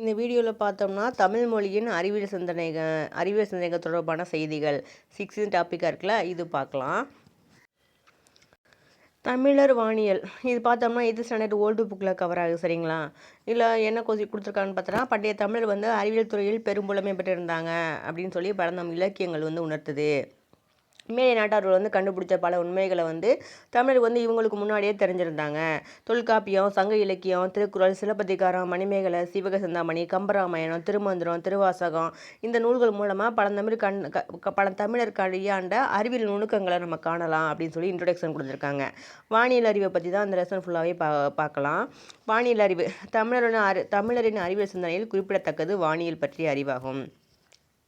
இந்த வீடியோவில் பார்த்தோம்னா தமிழ் மொழியின் அறிவியல் சிந்தனைகள் அறிவியல் சிந்தனைகள் தொடர்பான செய்திகள். சிக்ஸ்த்து டாப்பிக்காக இருக்குல்ல இது பார்க்கலாம். தமிழர் வானியல். இது பார்த்தோம்னா இது ஸ்டாண்டர்ட் ஓல்டு புக்கில் கவர் ஆகுது சரிங்களா? இல்லை என்ன கொசி கொடுத்துருக்கான்னு பார்த்தோன்னா பண்டைய தமிழர் வந்து அறிவியல் துறையில் பெரும்புலமை பெற்றிருந்தாங்க அப்படின்னு சொல்லி பழந்தம் இலக்கியங்கள் வந்து உணர்த்துது. மேலை நாட்டார்கள் வந்து கண்டுபிடிச்ச பல உண்மைகளை வந்து தமிழருக்கு வந்து இவங்களுக்கு முன்னாடியே தெரிஞ்சிருந்தாங்க. தொல்காப்பியம் சங்க இலக்கியம் திருக்குறள் சிலப்பதிகாரம் மணிமேகலை சிவக சிந்தாமணி கம்பராமாயணம் திருமந்திரம் திருவாசகம் இந்த நூல்கள் மூலமாக பழந்தமிழ் கண் க பழந்தமிழர் கையாண்ட அறிவியல் நுணுக்கங்களை நம்ம காணலாம் அப்படின்னு சொல்லி இன்ட்ரொடக்ஷன் கொடுத்துருக்காங்க. வானியல் அறிவை பற்றி தான் அந்த லெசன் ஃபுல்லாகவே பா பார்க்கலாம். வானியல் அறிவு தமிழரின் அறி தமிழரின் அறிவியல் சிந்தனையில் குறிப்பிடத்தக்கது வானியல் பற்றிய அறிவாகும்.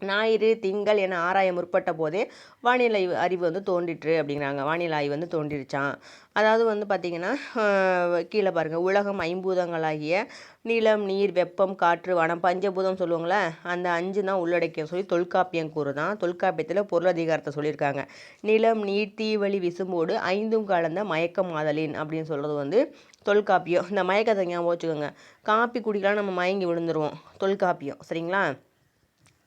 ஞாயிறு திங்கள் என ஆராய முற்பட்ட போதே வானிலை அறிவு வந்து தோன்றிற்று அப்படிங்கிறாங்க. வானிலை ஆய்வு வந்து தோன்றிருச்சான் அதாவது வந்து பார்த்திங்கன்னா கீழே பாருங்கள் உலகம் ஐம்பூதங்களாகிய நிலம் நீர் வெப்பம் காற்று வனம் பஞ்சபூதம் சொல்லுவாங்களே அந்த அஞ்சு தான் உள்ளடக்கிய சொல்லி தொல்காப்பியம் கூறுதான் தொல்காப்பியத்தில் பொருளதிகாரத்தை சொல்லியிருக்காங்க. நிலம் நீர் தீவழி விசும்போடு ஐந்தும் கலந்த மயக்கம் மாதலின் அப்படின்னு சொல்கிறது வந்து தொல்காப்பியம். இந்த மயக்கத்தை ஞாபகம் வச்சுக்கோங்க. காப்பி குடிக்கலாம் நம்ம மயங்கி விழுந்துருவோம். தொல்காப்பியம். சரிங்களா?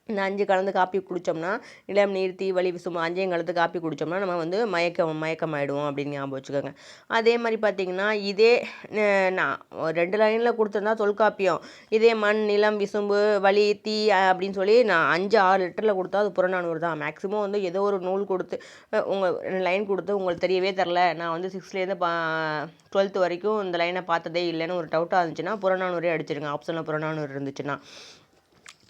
இந்த அஞ்சு கலந்து காப்பி குடித்தோம்னா இளம் நீர் தீ வலி அஞ்சையும் கலந்து காப்பி குடித்தோம்னா நம்ம வந்து மயக்கம் மயக்கம் ஆகிடுவோம் அப்படின்னு ஞாபகம் வச்சுக்கோங்க. அதே மாதிரி பார்த்திங்கன்னா இதே நான் ரெண்டு லைனில் கொடுத்துருந்தா தொல்காப்பியம் இதே மண் நிலம் விசும்பு வலி தீ அப்படின்னு சொல்லி நான் அஞ்சு ஆறு லிட்டரில் கொடுத்தா அது புறநானூறு தான். மேக்ஸிமம் வந்து ஏதோ ஒரு நூல் கொடுத்து உங்கள் லைன் கொடுத்து உங்களுக்கு தெரியவே தெரில. நான் வந்து சிக்ஸ்த்லேருந்து பா டுவெல்த்து வரைக்கும் இந்த லைனை பார்த்ததே இல்லைன்னு ஒரு டவுட்டாக இருந்துச்சுன்னா புறநானூரே அடிச்சிருங்க ஆப்ஷனில் புறநானூறு இருந்துச்சுன்னா.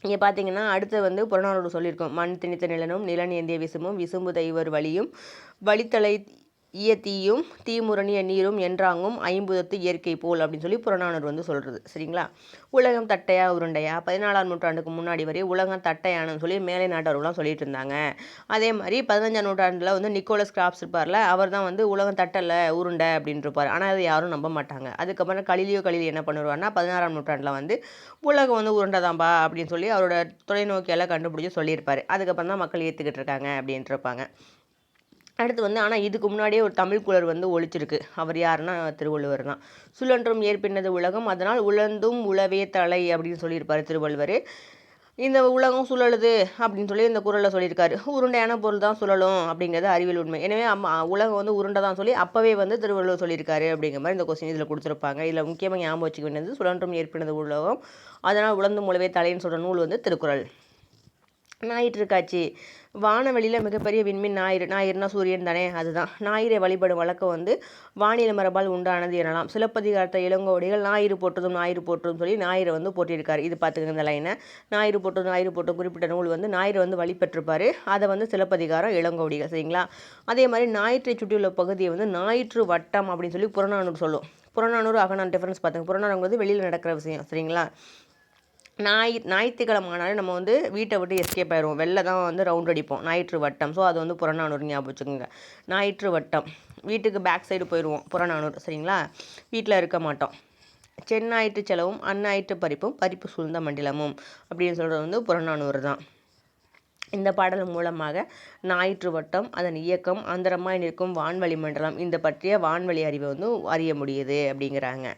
இங்கே பார்த்தீங்கன்னா அடுத்து வந்து புறநானூறு சொல்லியிருக்கோம். மண் திணித்த நிலனும் நிலன் ஏந்திய விசுமும் விசும்பு தைவர் வழியும் வழித்தலை ஈய தீயும் தீமுரணிய நீரும் என்றாங்கும் ஐம்புதத்து இயற்கை போல் அப்படின்னு சொல்லி புறநானூறு வந்து சொல்கிறது சரிங்களா? உலகம் தட்டையா உருண்டையா? பதினாலாம் நூற்றாண்டுக்கு முன்னாடி வரை உலகம் தட்டையானு சொல்லி மேலை நாட்டவர்கள்லாம் சொல்லிட்டு இருந்தாங்க. அதே மாதிரி பதினஞ்சாம் நூற்றாண்டில் வந்து நிக்கோலஸ் கிராப்ஸ் இருப்பார்ல அவர் தான் வந்து உலகம் தட்டலை உருண்டை அப்படின்னு இருப்பார். ஆனால் அதை யாரும் நம்ப மாட்டாங்க. அதுக்கப்புறம் கலிலியோ கலிலி என்ன பண்ணுவார்னா பதினாறாம் நூற்றாண்டில் வந்து உலகம் வந்து உருண்டை தான்பா அப்படின்னு சொல்லி அவரோட தொலைநோக்கியெல்லாம் கண்டுபிடிச்சி சொல்லியிருப்பார். அதுக்கப்புறம் தான் மக்கள் ஏற்றுக்கிட்டு இருக்காங்க அப்படின்ட்டு இருப்பாங்க. அடுத்து வந்து ஆனால் இதுக்கு முன்னாடியே ஒரு தமிழ் குலர் வந்து ஒழிச்சிருக்கு. அவர் யாருன்னா திருவள்ளுவர் தான் சுழன்றும் ஏற்பின்னது உலகம் அதனால் உழந்தும் உழவே தலை அப்படின்னு சொல்லியிருப்பார் திருவள்ளுவர். இந்த உலகம் சுழலுது அப்படின்னு சொல்லி இந்த குரலில் சொல்லியிருக்காரு. உருண்டையான பொருள் தான் சுழலும் அப்படிங்கிறது அறிவியல் உண்மை. எனவே அம்மா உலகம் வந்து உருண்டை தான் சொல்லி அப்போவே வந்து திருவள்ளுவர் சொல்லியிருக்காரு அப்படிங்கிற மாதிரி இந்த கொஸ்டின் இதில் கொடுத்துருப்பாங்க. இதில் முக்கியமாக ஞாபகம் வச்சுக்க வேண்டியது சுழன்றும் ஏற்பினது உலகம் அதனால் உழந்து மூலவே தலைன்னு சொல்கிற நூல் வந்து திருக்குறள். ஞாயிற்று காட்சி வானவெளியில் மிகப்பெரிய விண்மீன் ஞாயிறு ஞாயிறுனா சூரியன் தானே அதுதான். ஞாயிறை வழிபடும் வழக்கம் வந்து வானிலை மரபால் உண்டானது எனலாம். சிலப்பதிகாரத்தை இளங்கோடிகள் ஞாயிறு போட்டதும் ஞாயிறு போட்டதும் சொல்லி ஞாயிறு வந்து போட்டியிருக்காரு இது பார்த்துக்கங்க இந்த லைனை ஞாயிறு போட்டதும் ஞாயிறு போட்டும் குறிப்பிட்ட நூல் வந்து ஞாயிறு வந்து வழிபட்டிருப்பார். அதை வந்து சிலப்பதிகாரம் இளங்கோடிகள் சரிங்களா? அதே மாதிரி ஞாயிற்றை சுற்றியுள்ள பகுதியை வந்து ஞாயிற்று வட்டம் அப்படின்னு சொல்லி புறநானூறு சொல்லும். புறநானூறு அகநான் டிஃபரன்ஸ் பார்த்துங்க. புறநானூறுங்கிறது வெளியில் நடக்கிற விஷயம் சரிங்களா? ஞாயி ஞாயிற்றுக்கிழமை ஆனாலே நம்ம வந்து வீட்டை விட்டு எஸ்கேப் ஆயிடுவோம். வெளில தான் வந்து ரவுண்ட் அடிப்போம். ஞாயிற்று வட்டம். ஸோ அது வந்து புறநானூறு ஞாபகம் வச்சுக்கோங்க. ஞாயிற்று வட்டம். வீட்டுக்கு பேக் சைடு போயிடுவோம். புறநானூறு சரிங்களா? வீட்டில் இருக்க மாட்டோம். சென்னாயிற்று செலவும் அந்நாயிற்று பறிப்பும் பறிப்பு சூழ்ந்த மண்டலமும். அப்படின்னு சொல்கிறது வந்து புறநானூறு தான். இந்த பாடல் மூலமாக ஞாயிற்று வட்டம் அதன் இயக்கம் அந்தரமாய் நிற்கும் வான்வழி மண்டலம் இந்த பற்றிய வான்வழி அறிவை வந்து அறிய முடியுது அப்படிங்கிறாங்க.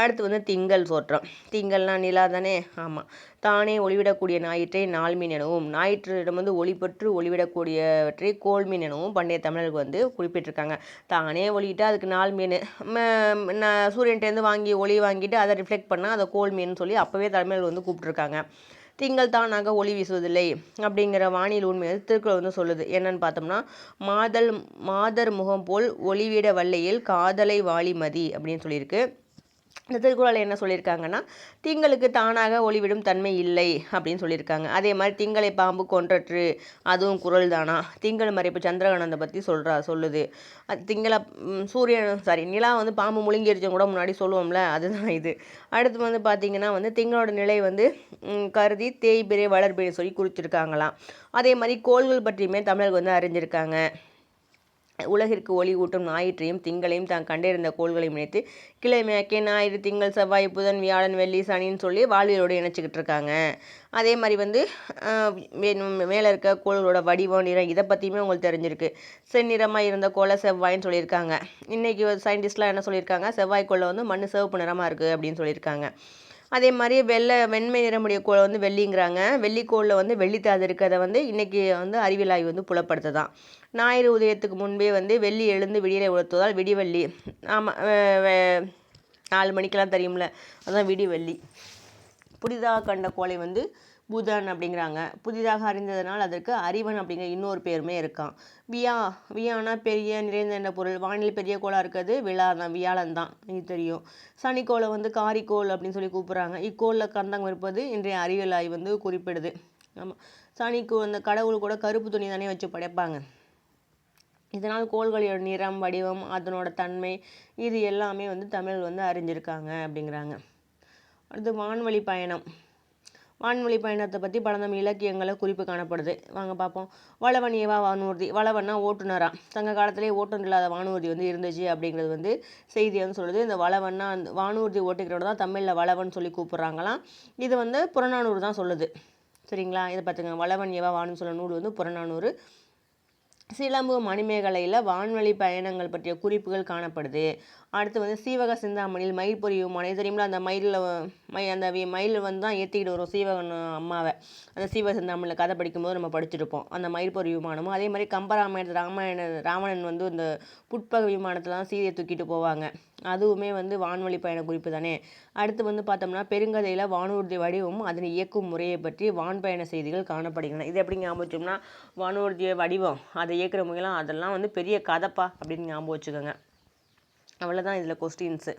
அடுத்து வந்து திங்கள் தோற்றம். திங்கள்னா நிலா தானே? ஆமாம் தானே ஒளிவிடக்கூடிய ஞாயிற்றை நாள்மீன் எனவும் ஞாயிற்றிடம் வந்து ஒளிபற்று ஒளிவிடக்கூடியவற்றை கோள்மீன் எனவும் பண்டைய தமிழர்கள் வந்து குறிப்பிட்டிருக்காங்க. தானே ஒளியிட்டால் அதுக்கு நாள் மீன் சூரியன்ட்டேருந்து வாங்கி ஒளி வாங்கிட்டு அதை ரிஃப்ளெக்ட் பண்ணால் அதை கோல் மீன் சொல்லி அப்போவே தமிழர்கள் வந்து கூப்பிட்ருக்காங்க திங்கள் தானாக ஒளி வீசுவதில்லை அப்படிங்கிற வானில் உண்மையை திருக்குறள் வந்து சொல்லுது. என்னன்னு பார்த்தோம்னா மாதல் மாதர் முகம் போல் ஒளிவிட வல்லையில் காதலை வாலிமதி அப்படின்னு சொல்லியிருக்கு. இந்த திருக்குறள் என்ன சொல்லியிருக்காங்கன்னா திங்களுக்கு தானாக ஒளிவிடும் தன்மை இல்லை அப்படின்னு சொல்லியிருக்காங்க. அதே மாதிரி திங்களை பாம்பு கொன்றற்று அதுவும் குரல் தானா திங்கள் மறைப்பு சந்திரகணத்தை பற்றி சொல்கிறா சொல்லுது. அது திங்களை சூரியன் சாரி நிலா வந்து பாம்பு முழுங்கிருச்சும் கூட முன்னாடி சொல்லுவோம்ல அதுதான் இது. அடுத்து வந்து பார்த்திங்கன்னா வந்து திங்களோட நிலை வந்து கருதி தேய்பிரை வளர்பிரை சொல்லி குறிச்சிருக்காங்களாம். அதே மாதிரி கோள்கள் பற்றியுமே தமிழர்கள் வந்து அறிஞ்சிருக்காங்க. உலகிற்கு ஒளி ஊட்டும் ஞாயிற்றையும் திங்களையும் தான் கண்டிருந்த கோள்களையும் இணைத்து மேக்கே ஞாயிறு திங்கள் செவ்வாய் புதன் வியாழன் வெள்ளி சனின்னு சொல்லி வாழ்வியலோடு இணைச்சிக்கிட்டு இருக்காங்க. அதே மாதிரி வந்து மேலே இருக்க கோள்களோட வடிவம் நிறம் இதை பற்றியுமே உங்களுக்கு தெரிஞ்சிருக்கு. செந்நிறமாக இருந்த கோளை செவ்வாய்ன்னு சொல்லியிருக்காங்க. இன்றைக்கி சயின்டிஸ்ட்லாம் என்ன சொல்லியிருக்காங்க? செவ்வாய் கோளை வந்து மண் சிவப்பு நிறமாக இருக்குது அப்படின்னு சொல்லியிருக்காங்க. அதே மாதிரி வெள்ளை வெண்மை நிறமுடைய கோளை வந்து வெள்ளிங்கிறாங்க. வெள்ளிக்கோளில் வந்து வெள்ளித்தாது இருக்கிறத வந்து இன்றைக்கி வந்து அறிவியல் ஆய்வு வந்து புலப்படுத்துதான். ஞாயிறு உதயத்துக்கு முன்பே வந்து வெள்ளி எழுந்து விடியலை உணர்த்துவதால் விடிவெள்ளி. ஆமாம் நாலு மணிக்கெல்லாம் தெரியும்ல. அதுதான் விடிவெள்ளி. புதிதாக கண்ட கோளை வந்து புதன் அப்படிங்கிறாங்க. புதிதாக அறிந்ததனால் அதற்கு அறிவன் அப்படிங்கிற இன்னொரு பேருமே இருக்கான் வியா வியானா பெரிய நிறைந்த என்ற பொருள். வானில் பெரிய கோளாக இருக்கிறது. விழா தான் வியாழன் தான். இது தெரியும். சனிக்கோளை வந்து காரிக்கோள் அப்படின்னு சொல்லி கூப்பிட்றாங்க. இக்கோளில் கந்தங்கம் இருப்பது இன்றைய அறிவியல் ஆய்வு வந்து குறிப்பிடுது. ஆமாம் சனிக்கு அந்த கடவுள் கூட கருப்பு துணி தானே வச்சு படைப்பாங்க. இதனால் கோள்களோட நிறம் வடிவம் அதனோட தன்மை இது எல்லாமே வந்து தமிழ் வந்து அறிஞ்சிருக்காங்க அப்படிங்கிறாங்க. அடுத்து வான்வழி பயணம். வான்வழி பயணத்தை பற்றி பழந்தம் இலக்கியங்களில் குறிப்பு காணப்படுது. வாங்க பார்ப்போம் வளவன் ஏவா வானூர்தி. வளவன்னா ஓட்டுநரா. சங்க காலத்திலே ஓட்டுநர் இல்லாத வானூர்தி வந்து இருந்துச்சு அப்படிங்கிறது வந்து செய்தி வந்து சொல்லுது. இந்த வளவன்னா அந்த வானூர்தி ஓட்டுகிறோட தான் தமிழில் வளவன் சொல்லி கூப்பிட்றாங்களாம். இது வந்து புறநானூறு தான் சொல்லுது. சரிங்களா? இதை பார்த்துங்க வளவன் ஏவா சொல்ல நூல் வந்து புறநானூறு. சிலம்பு மணிமேகலையில் வான்வழி பயணங்கள் பற்றிய குறிப்புகள் காணப்படுது. அடுத்து வந்து சீவக சிந்தாமணியில் மயில் பொரியும் மனை தெரியுமில அந்த மயிலில் மை அந்த மயில் வந்து தான் ஏற்றிக்கிட்டு வரும் சீவகன் அம்மாவை. அந்த சீவக சிந்தாமணியில் கதை படிக்கும்போது நம்ம படிச்சிருப்போம். அந்த மயில் பொறி விமானமும். அதே மாதிரி கம்பராமாயணத்து ராமாயண ராவணன் வந்து இந்த புட்பக விமானத்தில் தான் சீதையை தூக்கிட்டு போவாங்க. அதுவுமே வந்து வான்வழி பயண குறிப்பு தானே. அடுத்து வந்து பார்த்தோம்னா பெருங்கதையில் வானூர்தி வடிவமும் அதனை இயக்கும் முறையை பற்றி வான் பயண செய்திகள் காணப்படுகின்றன. இது எப்படி ஞாபகம் வச்சோம்னா வானூர்திய வடிவம் அதை இயக்குற முயலாம் அதெல்லாம் வந்து பெரிய கதைப்பா அப்படின்னு ஞாபகம் வச்சுக்கோங்க. அவ்வளோதான் இதில் கொஸ்டின்ஸு